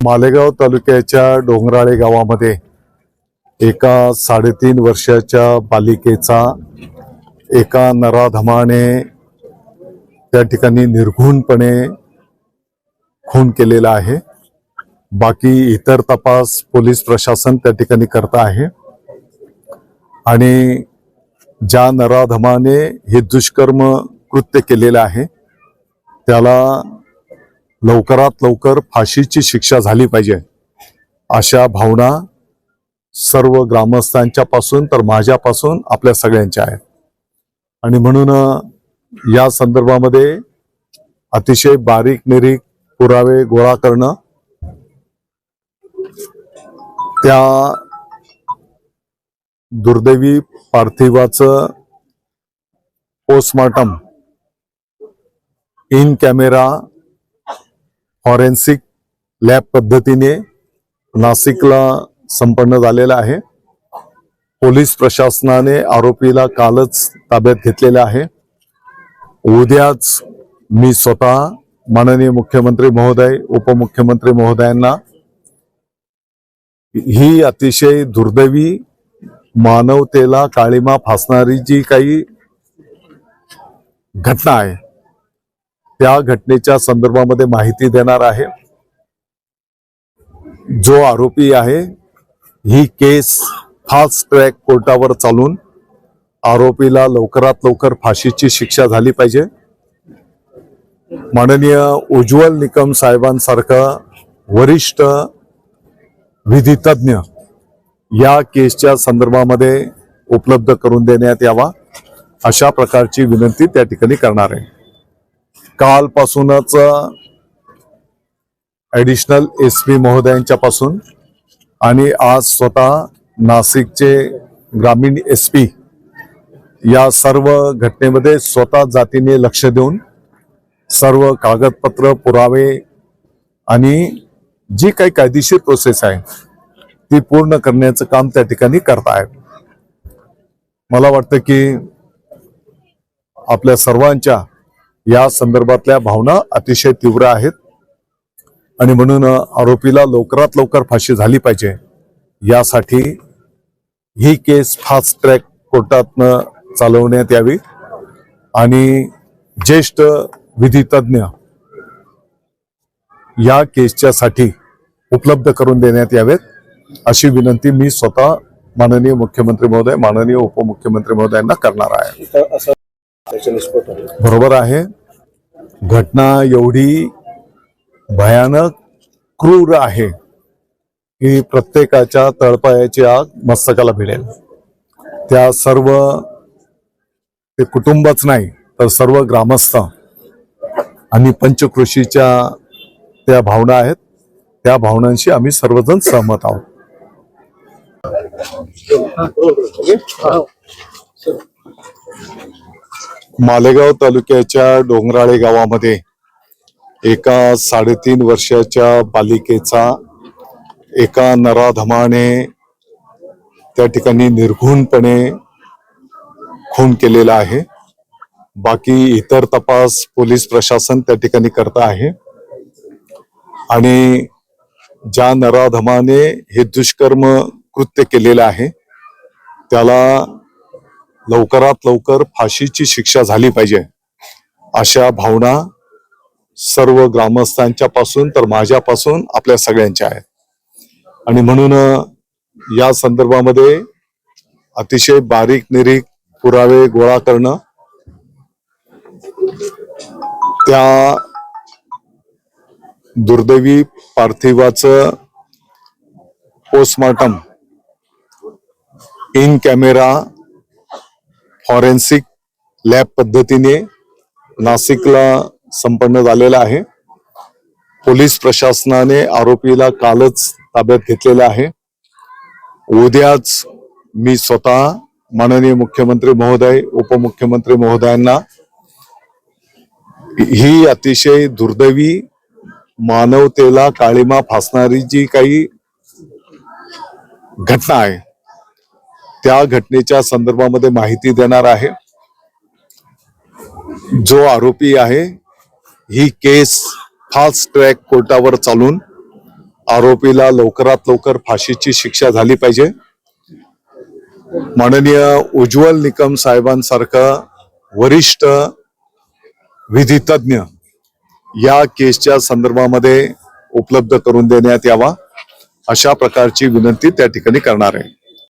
मालेगाव तालुक्याच्या डोंगराळे गावामध्ये एका साडेतीन वर्षाच्या बालिकेचा एका नराधमाने त्या ठिकाणी निर्घुणपणे खून केलेला आहे. बाकी इतर तपास पोलीस प्रशासन त्या ठिकाणी करत आहे. आणि ज्या नराधमाने हे दुष्कर्म कृत्य केलेलं आहे त्याला लवकरात लवकर फाशीची शिक्षा झाली पाहिजे. अशा भावना सर्व ग्रामस्थांच्या पासून तर माझ्यापासून आपल्या सगळ्यांच्या आहेत. आणि म्हणून या संदर्भामध्ये अतिशय बारीक निरीक पुरावे गोळा करणं त्या दुर्दैवी पार्थिवाचं postmortem in camera forensic lab पद्धतीने नाशिकला संपन्न झालेला आहे. पोलीस प्रशासनाने आरोपीला कालच ताब्यात घेतलेलं आहे. उद्याच मी स्वतः माननीय मुख्यमंत्री महोदय उपमुख्यमंत्री महोदयांना ही अतिशय दुर्दैवी मानवतेला काळीमा फासणारी जी काही घटना आहे त्या घटनेच्या संदर्भामध्ये माहिती देणार आहे. जो आरोपी आहे ही केस फास्ट ट्रॅक कोर्टावर चालून आरोपीला लवकरात लवकर फाशीची शिक्षा झाली पाहिजे. माननीय उज्ज्वल निकम साहेबांसारखं वरिष्ठ विधितज्ञ या केसच्या संदर्भामध्ये उपलब्ध करून देण्यात यावा अशा प्रकारची विनंती त्या ठिकाणी करणार आहे. कालपासूनच ॲडिशनल एस पी महोदयांच्या पासून आणि आज स्वतः नाशिकचे ग्रामीण एस पी या सर्व घटनेमध्ये स्वतः जातीने लक्ष देऊन सर्व कागदपत्र पुरावे आणि जी काही कायदेशीर प्रोसेस आहे ती पूर्ण करण्याचं काम त्या ठिकाणी करत मला वाटतं की आपल्या सर्वांच्या या संदर्भातल्या भावना अतिशय तीव्र आहेत आणि म्हणून आरोपीला लवकरात लवकर फाशी झाली पाहिजे. यासाठी ही केस फास्ट ट्रॅक कोर्टातनं चालवण्यात यावी. आणि ज्येष्ठ विधितज्ञ या केसच्या साठी उपलब्ध करून देण्यात यावेत. अशी विनंती मी स्वतः माननीय मुख्यमंत्री महोदय माननीय उपमुख्यमंत्री महोदयांना करणार आहे आहे. बरोबर आहे. घटना एवढी भयानक क्रूर आहे की प्रत्येकाच्या तळपायाची आग मस्तकाला भिडेल. त्या सर्व ते कुटुंबच नाही तर सर्व ग्रामस्थ आणि पंचकृषीच्या त्या भावना आहेत. त्या भावनांशी आम्ही सर्वजण सहमत आहोत. मालेगाव तालुक्याच्या डोंगराळे गावामध्ये एका साडेतीन वर्षाच्या बालिकेचा एका नराधमाने त्या ठिकाणी निर्घुणपणे खून केलेला आहे. बाकी इतर तपास पोलीस प्रशासन त्या ठिकाणी करत आहे. आणि ज्या नराधमाने हे दुष्कर्म कृत्य केलेलं आहे त्याला लवकरात लवकर फाशीची शिक्षा झाली पाहिजे. अशा भावना सर्व ग्रामस्थांच्या पासून तर माझ्यापासून आपल्या सगळ्यांच्या आहेत. आणि म्हणून या संदर्भामध्ये अतिशय बारीक निरीक पुरावे गोळा करणं त्या दुर्दैवी पार्थिवाचं postmortem in camera forensic lab पद्धतीने नाशिकला संपन्न झालेला आहे. पोलीस प्रशासनाने आरोपीला कालच ताब्यात घेतलेलं आहे. उद्याच मी स्वतः माननीय मुख्यमंत्री महोदय उपमुख्यमंत्री महोदयांना ही अतिशय दुर्दैवी मानवतेला काळीमा फासणारी जी काही घटना आहे त्या घटनेच्या संदर्भामध्ये माहिती देणार आहे. जो आरोपी आहे ही केस फास्ट ट्रॅक कोर्टावर चालून आरोपीला लवकरात लवकर फाशीची शिक्षा झाली पाहिजे. माननीय उज्ज्वल निकम साहेबांसारखं वरिष्ठ विधितज्ञ या केसच्या संदर्भामध्ये उपलब्ध करून देण्यात यावा अशा प्रकारची विनंती त्या ठिकाणी करणार आहे.